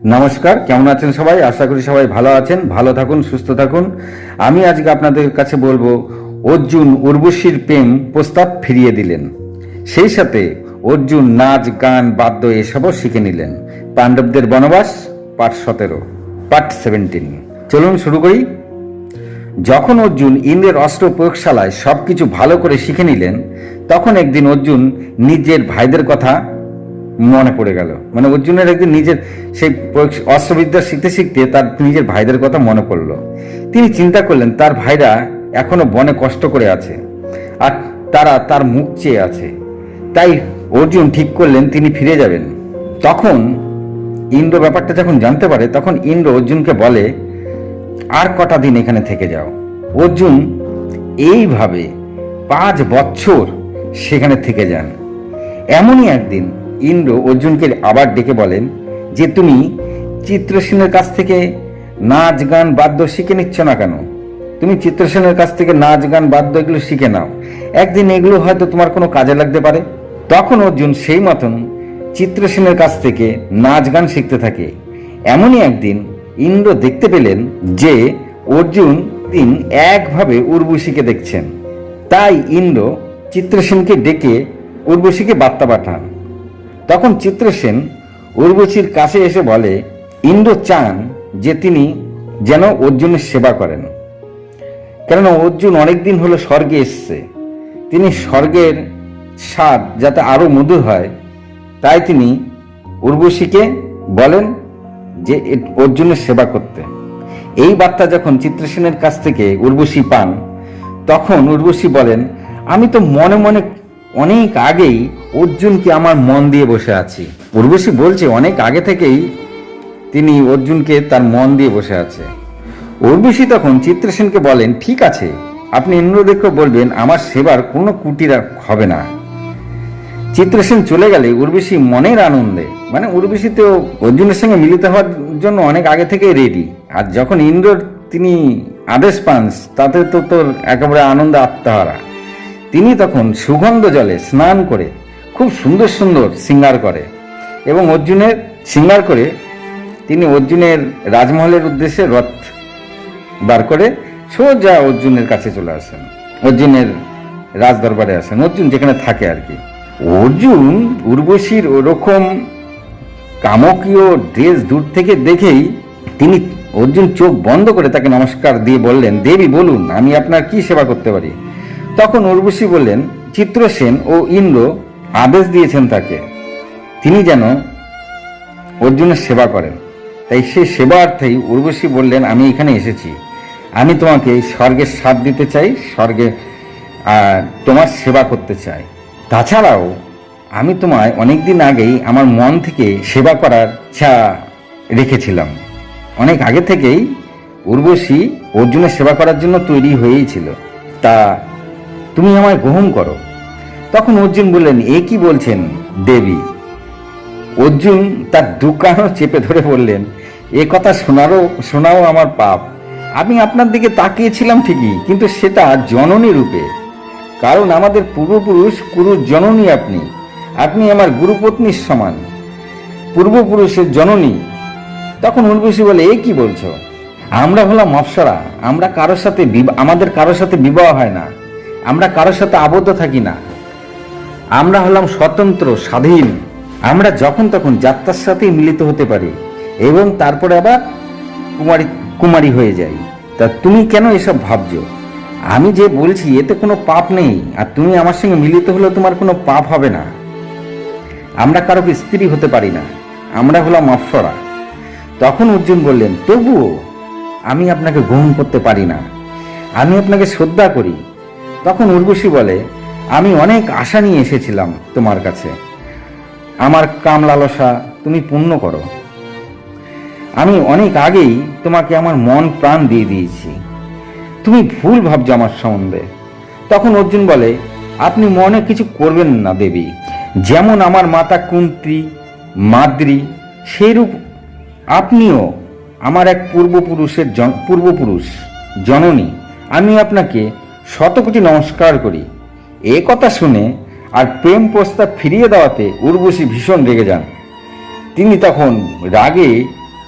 নমস্কার, কেমন আছেন সবাই? আশা করি সবাই ভালো আছেন, ভালো থাকুন, সুস্থ থাকুন। আমি আজকে আপনাদের কাছে বলব, অর্জুন উর্বশীর প্রেম প্রস্তাব ফিরিয়ে দিলেন। সেই সাথে অর্জুন নাচ, গান, বাদ্য এসবও শিখে নিলেন। পাণ্ডবদের বনবাস পার্ট সতেরো পার্ট সেভেন্টিন চলুন শুরু করি। যখন অর্জুন ইন্দ্রের অস্ত্র প্রয়োগশালায় সবকিছু ভালো করে শিখে নিলেন, তখন একদিন অর্জুন নিজের ভাইদের কথা মনে পড়ে গেল। মানে অর্জুনের একদিন নিজের সেই অস্ত্রবিদ্যা শিখতে শিখতে তার নিজের ভাইদের কথা মনে পড়ল। তিনি চিন্তা করলেন, তার ভাইরা এখনও বনে কষ্ট করে আছে আর তারা তার মুখ চেয়ে আছে। তাই অর্জুন ঠিক করলেন, তিনি ফিরে যাবেন। তখন ইন্দ্র ব্যাপারটা যখন জানতে পারে, তখন ইন্দ্র অর্জুনকে বলে, আর কটা দিন এখানে থেকে যাও। অর্জুন এইভাবে পাঁচ বছর সেখানে থেকে যান। এমনই একদিন ইন্দ্র অর্জুনকে আবার ডেকে বলেন যে তুমি চিত্রসেনের কাছ থেকে নাচ গান বাদ্য শিখে নিচ্ছ না কেন? তুমি চিত্রসেনের কাছ থেকে নাচ গান বাদ্য এগুলো শিখে নাও। একদিন এগুলো হয়তো তোমার কোনো কাজে লাগতে পারে। তখন অর্জুন সেই মতন চিত্রসেনের কাছ থেকে নাচ গান শিখতে থাকে। এমনই একদিন ইন্দ্র দেখতে পেলেন যে অর্জুন দিন একভাবে উর্বশীকে দেখছেন। তাই ইন্দ্র চিত্রসেনকে ডেকে উর্বশীকে বার্তা পাঠান। তখন চিত্রসেন উর্বশীর কাছে এসে বলে ইন্দ্র চান যে তিনি যেন অর্জুনের সেবা করেন। কেননা অর্জুন অনেকদিন হলো স্বর্গে এসছে। তিনি স্বর্গের স্বাদ যাতে আরও মধুর হয়, তাই তিনি উর্বশীকে বলেন যে, অর্জুনের সেবা করতে। এই বার্তা যখন চিত্রসেনের কাছ থেকে উর্বশী পান, তখন উর্বশী বলেন, আমি তো মনে মনে অনেক আগেই অর্জুনকে আমার মন দিয়ে বসে আছি। উর্বশী বলছে, অনেক আগে থেকেই তিনি অর্জুনকে তার মন দিয়ে বসে আছে। উর্বশী তখন চিত্রসেনকে বলেন, ঠিক আছে, আপনি ইন্দ্রদেবকে বলবেন, আমার সেবার কোনো কুটিরা হবে না। চিত্রসেন চলে গেলে উর্বশী মনের আনন্দে মানে উর্বশী তো অর্জুনের সঙ্গে মিলিত হওয়ার জন্য অনেক আগে থেকে রেডি আর যখন ইন্দ্র তিনি আদেশ পান, তাতে তো তোর একেবারে আনন্দ আত্মহারা। তিনি তখন সুগন্ধ জলে স্নান করে খুব সুন্দর সুন্দর সিঙ্গার করে এবং অর্জুনের সিঙ্গার করে তিনি অর্জুনের রাজমহলের উদ্দেশ্যে রথ বার করে সোজা অর্জুনের কাছে চলে আসেন। অর্জুনের রাজ দরবারে আসেন। অর্জুন যেখানে থাকে আর কি। অর্জুন উর্বশীর ওরকম কামকীয় ড্রেস দূর থেকে দেখেই তিনি অর্জুন চোখ বন্ধ করে তাকে নমস্কার দিয়ে বললেন, দেবী, বলুন, আমি আপনার কি সেবা করতে পারি? তখন উর্বশী বললেন চিত্রসেন ও ইন্দ্র আদেশ দিয়েছেন তাকে। তিনি যেন অর্জুনের সেবা করেন। তাই সেই সেবার্থেই উর্বশী বললেন, আমি এখানে এসেছি। আমি তোমাকে স্বর্গের স্বাদ দিতে চাই, স্বর্গে তোমার সেবা করতে চাই। তাছাড়াও আমি তোমায় অনেক দিন আগেই আমার মন থেকে সেবা করার ইচ্ছা রেখেছিলাম। অনেক আগে থেকেই উর্বশী অর্জুনের সেবা করার জন্য তৈরি হয়েই ছিল। তা তুমি আমায় গ্রহণ করো। তখন অর্জুন বললেন, এ কি বলছেন দেবী? অর্জুন তার দুকানও চেপে ধরে বললেন, এ কথা শোনারও, শোনাও আমার পাপ। আমি আপনার দিকে তাকিয়েছিলাম ঠিকই, কিন্তু সেটা জননী রূপে। কারণ আমাদের পূর্বপুরুষ কুরু জননী আপনি আপনি আমার গুরুপত্নীর সমান। পূর্বপুরুষের জননী। তখন উর্বশী বলে, এ কি বলছো? আমরা হলাম অপ্সরা, আমরা কারোর সাথে আমাদের কারোর সাথে বিবাহ হয় না। আমরা কারোর সাথে আবদ্ধ থাকি না। আমরা হলাম স্বতন্ত্র, স্বাধীন। আমরা যখন তখন যাত্রার সাথেই মিলিত হতে পারি এবং তারপরে আবার কুমারী কুমারী হয়ে যাই। তা তুমি কেন এসব ভাবছ? আমি যে বলছি, এতে কোনো পাপ নেই। আর তুমি আমার সঙ্গে মিলিত হলে তোমার কোনো পাপ হবে না। আমরা কারও স্ত্রী হতে পারি না। আমরা হলাম অপ্সরা। তখন অর্জুন বললেন, তবুও আমি আপনাকে গ্রহণ করতে পারি না। আমি আপনাকে শ্রদ্ধা করি। তখন উর্বশী বলে, আমি অনেক আশা নিয়ে এসেছিলাম তোমার কাছে। আমার কাম লালসা, তুমি পূর্ণ করো। আমি অনেক আগেই তোমাকে আমার মন প্রাণ দিয়ে দিয়েছি। তুমি ভুল ভাবছ আমার সম্বন্ধে। তখন অর্জুন বলে, আপনি মনে কিছু করবেন না দেবী। যেমন আমার মাতা কুন্তি মাদ্রি, সেইরূপ আপনিও আমার এক পূর্বপুরুষের পূর্বপুরুষ, জননী। আমি আপনাকে শত কোটি নমস্কার করি। এ কথা শুনে আর প্রেম প্রস্তাব ফিরিয়ে দেওয়াতে উর্বশী ভীষণ রেগে যান। তিনি তখন রাগে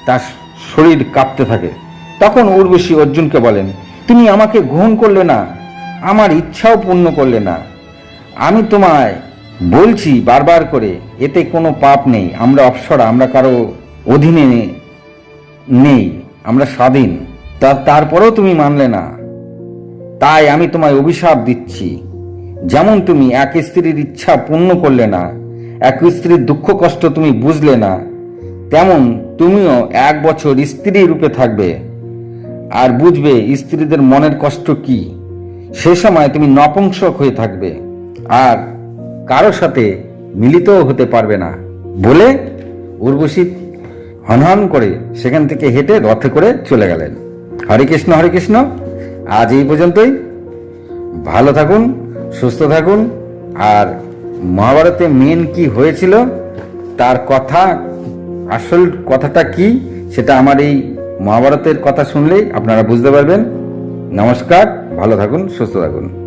তার শরীর কাঁপতে থাকে। তখন উর্বশী অর্জুনকে বলেন, তুমি আমাকে গ্রহণ করলে না, আমার ইচ্ছাও পূর্ণ করলে না। আমি তোমায় বলছি বারবার করে, এতে কোনো পাপ নেই, আমরা অপসরা, আমরা কারও অধীনে নেই, আমরা স্বাধীন। তা, তারপরেও তুমি মানলে না। তাই আমি তোমায় অভিশাপ দিচ্ছি। যেমন তুমি এক স্ত্রীর ইচ্ছা পূর্ণ করলে না, এক স্ত্রীর দুঃখ কষ্ট তুমি বুঝলে না, তেমন তুমিও এক বছর স্ত্রী রূপে থাকবে। আর বুঝবে স্ত্রীদের মনের কষ্ট কি। সে সময় তুমি নপুংসক হয়ে থাকবে, আর কারও সাথে মিলিতও হতে পারবে না। বলে উর্বশী হনহন করে সেখান থেকে হেঁটে রথে করে চলে গেলেন। হরে কৃষ্ণ হরে কৃষ্ণ। আজ এই পর্যন্তই। ভালো থাকুন, সুস্থ থাকুন, আর মহাভারতে মেন কি হয়েছিল, তার কথা, আসল কথাটা কি, সেটা আমার এই মহাভারতের কথা শুনলেই আপনারা বুঝতে পারবেন। নমস্কার, ভালো থাকুন, সুস্থ থাকুন।